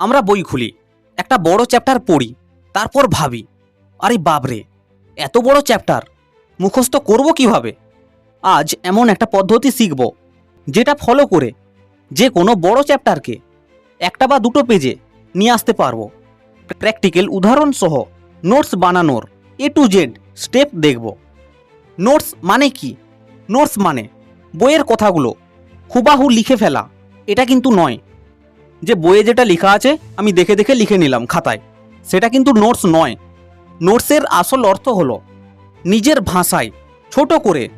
আমরা বই খুলি, একটা বড় চ্যাপ্টার পড়ি, তারপর ভাবি, আরে বাবরে এত বড় চ্যাপ্টার মুখস্থ করব কীভাবে? আজ এমন একটা পদ্ধতি শিখব, যেটা ফলো করে যে কোনো বড় চ্যাপ্টারকে একটা বা দুটো পেজে নিয়ে আসতে পারব। প্র্যাকটিক্যাল উদাহরণ সহ নোটস বানানোর এ টু জেড স্টেপ দেখব। নোটস মানে কি? নোটস মানে বইয়ের কথাগুলো হুবাহু লিখে ফেলা, এটা কিন্তু নয়। যে বইয়ে যেটা লেখা আছে, আমি দেখে দেখে লিখে নিলাম খাতায়। সেটা কিন্তু নোটস নয়। নোটসের আসল অর্থ হলো নিজের ভাষায় ছোট করে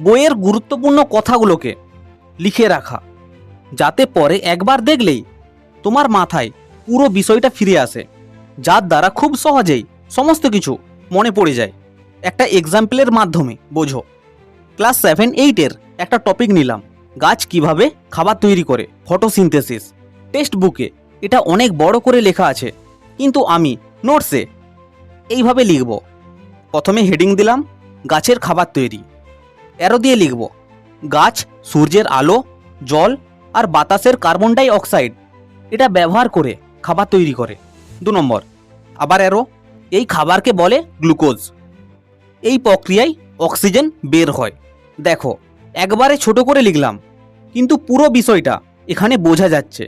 বইয়ের গুরুত্বপূর্ণ কথাগুলোকে লিখে রাখা। যাতে পরে একবার দেখলেই তোমার মাথায় পুরো বিষয়টা ফিরে আসে, যার দ্বারা খুব সহজেই সমস্ত কিছু মনে পড়ে যায়। একটা এক্সাম্পলের মাধ্যমে, বোঝো। ক্লাস সেভেন এইটের একটা টপিক নিলাম। গাছ কীভাবে খাবার তৈরি করে? ফটোসিনথেসিস টেক্সট বুকে এটা অনেক বড় করে লেখা আছে, কিন্তু আমি নোটসে এইভাবে লিখব। প্রথমে হেডিং দিলাম, গাছের খাবার তৈরি। অ্যারো দিয়ে লিখব, গাছ, সূর্যের আলো, জল আর বাতাসের কার্বন ডাই অক্সাইড, এটা ব্যবহার করে খাবার তৈরি করে। দু নম্বর, আবার অ্যারো এই খাবারকে বলে গ্লুকোজ। এই প্রক্রিয়ায় অক্সিজেন বের হয়। দেখো, একবারে ছোট করে লিখলাম, কিন্তু পুরো বিষয়টা এখানে বোঝা যাচ্ছে।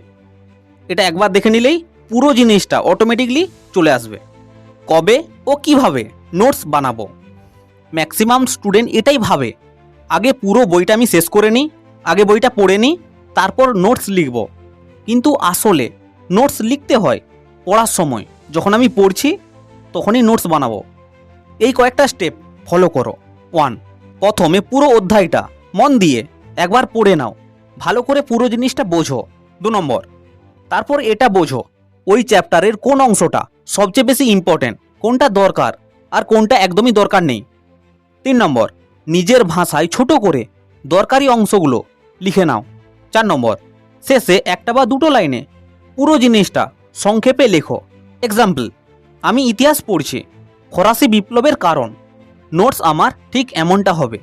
এটা একবার দেখে নিলেই পুরো জিনিসটা অটোমেটিকলি চলে আসবে। কবে ও কীভাবে নোটস বানাবো। ম্যাক্সিমাম স্টুডেন্ট এটাই ভাবে। আগে পুরো বইটা আমি শেষ করে নিই, আগে বইটা পড়ে নিই, তারপর নোটস লিখব। কিন্তু আসলে নোটস লিখতে হয় পড়ার সময়। যখন আমি পড়ছি, তখনই নোটস বানাবো। এই কয়েকটা স্টেপ ফলো করো। ওয়ান প্রথমে পুরো অধ্যায়টা মন দিয়ে একবার পড়ে নাও। ভালো করে পুরো জিনিসটা বোঝো। দু নম্বর তারপর এটা বোঝো, ওই চ্যাপ্টারের কোন অংশটা সবচেয়ে বেশি ইম্পর্ট্যান্ট কোনটা দরকার আর কোনটা একদমই দরকার নেই। তিন নম্বর, নিজের ভাষায় ছোট করে দরকারি অংশগুলো লিখে নাও। চার নম্বর, শেষে একটা বা দুটো লাইনে পুরো জিনিসটা সংক্ষেপে লেখো। এক্সাম্পল আমি ইতিহাস পড়ছি, ফরাসি বিপ্লবের কারণ। নোটস আমার ঠিক এমনটা হবে।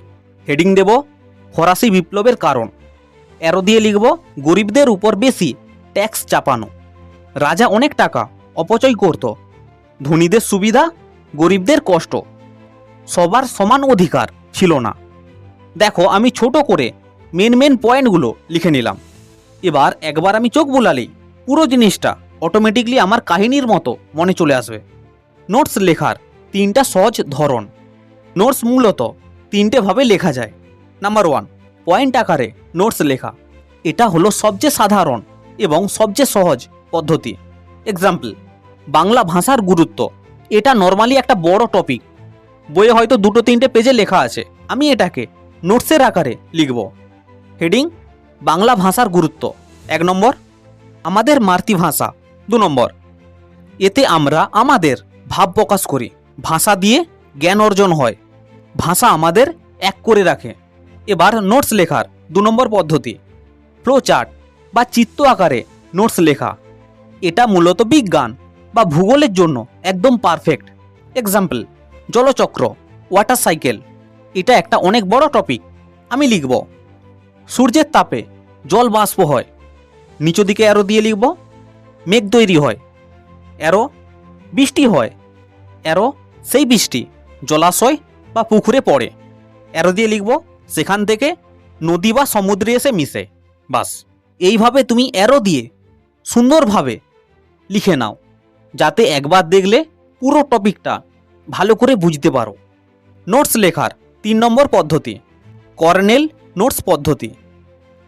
হেডিং দেব, ফরাসি বিপ্লবের কারণ। অ্যারো দিয়ে লিখব, গরিবদের উপর বেশি ট্যাক্স চাপানো। রাজা অনেক টাকা অপচয় করত। ধনীদের সুবিধা, গরিবদের কষ্ট। সবার সমান অধিকার ছিল না। দেখো, আমি ছোট করে মেন মেন পয়েন্টগুলো লিখে নিলাম। এবার একবার আমি চোখ বুলালেই পুরো জিনিসটা অটোমেটিকলি আমার কাহিনীর মতো মনে চলে আসবে। নোটস লেখার তিনটা সহজ ধরন। নোটস মূলত তিনটেভাবে লেখা যায়। নাম্বার ওয়ান পয়েন্ট আকারে নোটস লেখা। এটা হলো সবচেয়ে সাধারণ এবং সবচেয়ে সহজ পদ্ধতি। এক্সাম্পল বাংলা ভাষার গুরুত্ব। এটা নর্মালি একটা বড় টপিক বইয়ে হয়তো দুটো তিনটে পেজে লেখা আছে। আমি এটাকে নোটসের আকারে লিখব। হেডিং বাংলা ভাষার গুরুত্ব। এক নম্বর, আমাদের মাতৃভাষা। দু নম্বর, এতে আমরা আমাদের ভাব প্রকাশ করি। ভাষা দিয়ে জ্ঞান অর্জন হয়। ভাষা আমাদের এক করে রাখে। এবার নোটস লেখার দু নম্বর পদ্ধতি। ফ্লো চার্ট বা চিত্ত আকারে নোটস লেখা। এটা মূলত বিজ্ঞান বা ভূগোলের জন্য একদম পারফেক্ট এক্সাম্পল জলচক্র ওয়াটার সাইকেল এটা একটা অনেক বড় টপিক আমি লিখব, সূর্যের তাপে জল বাষ্প হয় নিচু দিকে অ্যারো দিয়ে লিখব, মেঘ তৈরি হয় অ্যারো বৃষ্টি হয় অ্যারো সেই বৃষ্টি, জলাশয় বা পুকুরে পড়ে। অ্যারো দিয়ে লিখব, সেখান থেকে নদী বা সমুদ্রে এসে মিশে, বাস। এইভাবে তুমি অ্যারো দিয়ে সুন্দরভাবে লিখে নাও, যাতে একবার দেখলে পুরো টপিকটা ভালো করে বুঝতে পারো। নোটস লেখার তিন নম্বর পদ্ধতি, কর্নেল নোটস পদ্ধতি।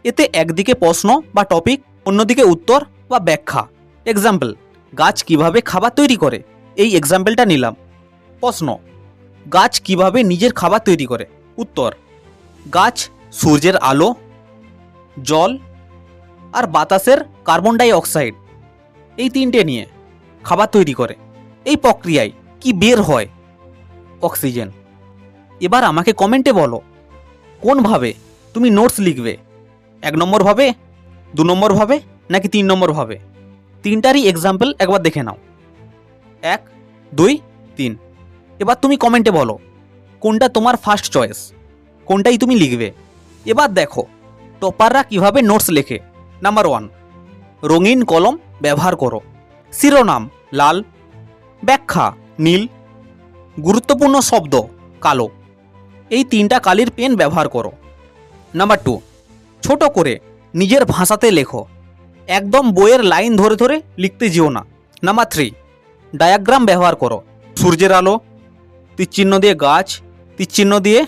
এতে একদিকে প্রশ্ন বা টপিক অন্যদিকে উত্তর বা ব্যাখ্যা। এক্সাম্পল গাছ কীভাবে খাবার তৈরি করে? এই এক্সাম্পলটা নিলাম। প্রশ্ন, গাছ কীভাবে নিজের খাবার তৈরি করে? উত্তর, গাছ সূর্যের আলো, জল আর বাতাসের কার্বন ডাই অক্সাইড এই তিনটে নিয়ে খাবার তৈরি করে। এই প্রক্রিয়ায় কি বের হয়? অক্সিজেন। এবার আমাকে কমেন্টে বলো, কোনভাবে তুমি নোটস লিখবে? এক নম্বর ভাবে? দু নম্বর ভাবে? নাকি তিন নম্বর ভাবে? তিনটারই এক্সাম্পল একবার দেখে নাও। এক, দুই, তিন। এবার তুমি কমেন্টে বলো, কোনটা তোমার ফার্স্ট চয়েস কোনটাই তুমি লিখবে? এবার দেখো টপাররা কীভাবে নোটস লেখে? নাম্বার ওয়ান রঙিন কলম ব্যবহার করো। শিরোনাম, লাল। ব্যাখ্যা, নীল। গুরুত্বপূর্ণ শব্দ, কালো। এই তিনটা কালির পেন ব্যবহার করো। নাম্বার টু ছোট করে নিজের ভাষাতে লেখো। একদম বইয়ের লাইন ধরে ধরে লিখতে যেও না। নাম্বার থ্রি ডায়াগ্রাম ব্যবহার করো। সূর্যের আলো, তীরচিহ্ন দিয়ে গাছ, তীরচিহ্ন দিয়ে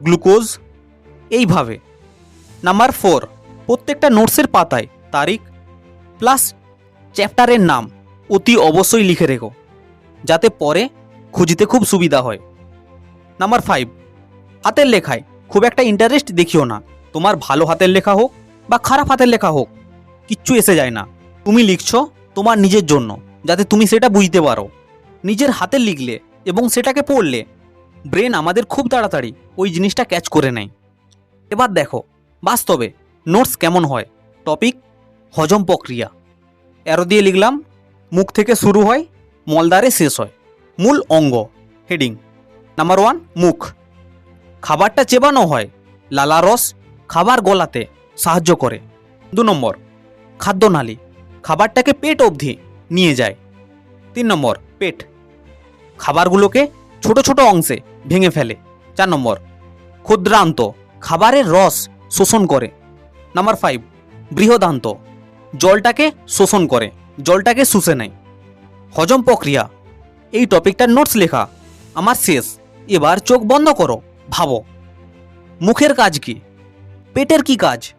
গ্লুকোজ এইভাবে। নাম্বার ফোর প্রত্যেকটা নোটসের পাতায় তারিখ প্লাস চ্যাপ্টারের নাম অতি অবশ্যই লিখে রেখো, যাতে পরে খুঁজতে খুব সুবিধা হয়। নাম্বার ফাইভ হাতের লেখায় খুব একটা ইন্টারেস্ট দেখিও না। তোমার ভালো হাতের লেখা হোক বা খারাপ হাতের লেখা হোক, কিচ্ছু এসে যায় না। তুমি লিখছো তোমার নিজের জন্য, যাতে তুমি সেটা বুঝতে পারো। নিজের হাতে লিখলে এবং সেটাকে পড়লে ব্রেন আমাদের খুব তাড়াতাড়ি ওই জিনিসটা ক্যাচ করে নেয়। এবার দেখো, বাস্তবে নোটস কেমন হয়? টপিক, হজম প্রক্রিয়া। অ্যারো দিয়ে লিখলাম, মুখ থেকে শুরু হয় মলদারে শেষ হয়। মূল অঙ্গ হেডিং নাম্বার ওয়ান মুখ। খাবারটা চেবানো হয়, লালা রস খাবার গলাতে সাহায্য করে। দু নম্বর, খাদ্যনালী। খাবারটাকে পেট অবধি নিয়ে যায়। তিন নম্বর, পেট। খাবারগুলোকে ছোট ছোট অংশে ভেঙে ফেলে। চার নম্বর, ক্ষুদ্রান্ত। খাবারের রস শোষণ করে। নাম্বার ফাইভ বৃহদান্ত জলটাকে শোষণ করে, জলটাকে শুষে নেয়। হজম প্রক্রিয়া। এই টপিকটার নোটস লেখা। আমার শেষ। এবার চোখ বন্ধ করো, ভাবো। মুখের কাজ কি? পেটের কি কাজ?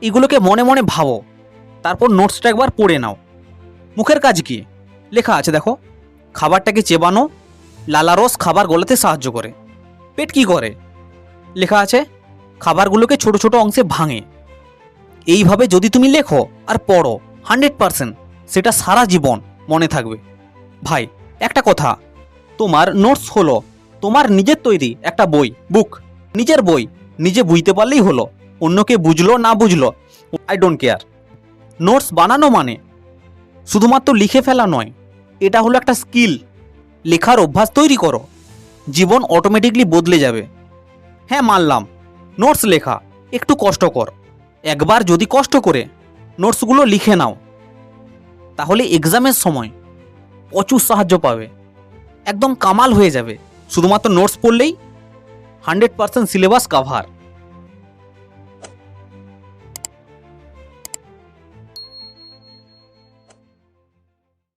এগুলোকে মনে মনে ভাবো। তারপর নোটসটা একবার পড়ে নাও। মুখের কাজ কি? লেখা আছে দেখো। খাবারটাকে চেবানো লালারস খাবার গলাতে সাহায্য করে। পেট কি করে? লেখা আছে খাবারগুলোকে ছোট ছোট অংশে ভাঙে। এইভাবে যদি তুমি লেখো আর পড়ো, হান্ড্রেড পারসেন্ট সেটা সারা জীবন মনে থাকবে। ভাই, একটা কথা, তোমার নোটস হলো, তোমার নিজের তৈরি একটা বই, বুক। নিজের বই, নিজে বুঝতে পারলেই হলো, অন্যকে বুঝলো, না বুঝলো, আই ডোন্ট কেয়ার। নোটস বানানো মানে শুধুমাত্র লিখে ফেলা নয়, এটা হলো একটা স্কিল। লেখার অভ্যাস তৈরি করো, জীবন অটোমেটিকলি বদলে যাবে। হ্যাঁ মানলাম। নোটস লেখা, একটু কষ্টকর একবার যদি কষ্ট করে, নোটসগুলো লিখে নাও। তাহলে এক্সামের সময় প্রচুর সাহায্য পাবে। একদম কামাল হয়ে যাবে। শুধুমাত্র নোটস পড়লেই হান্ড্রেড পার্সেন্ট সিলেবাস কাভার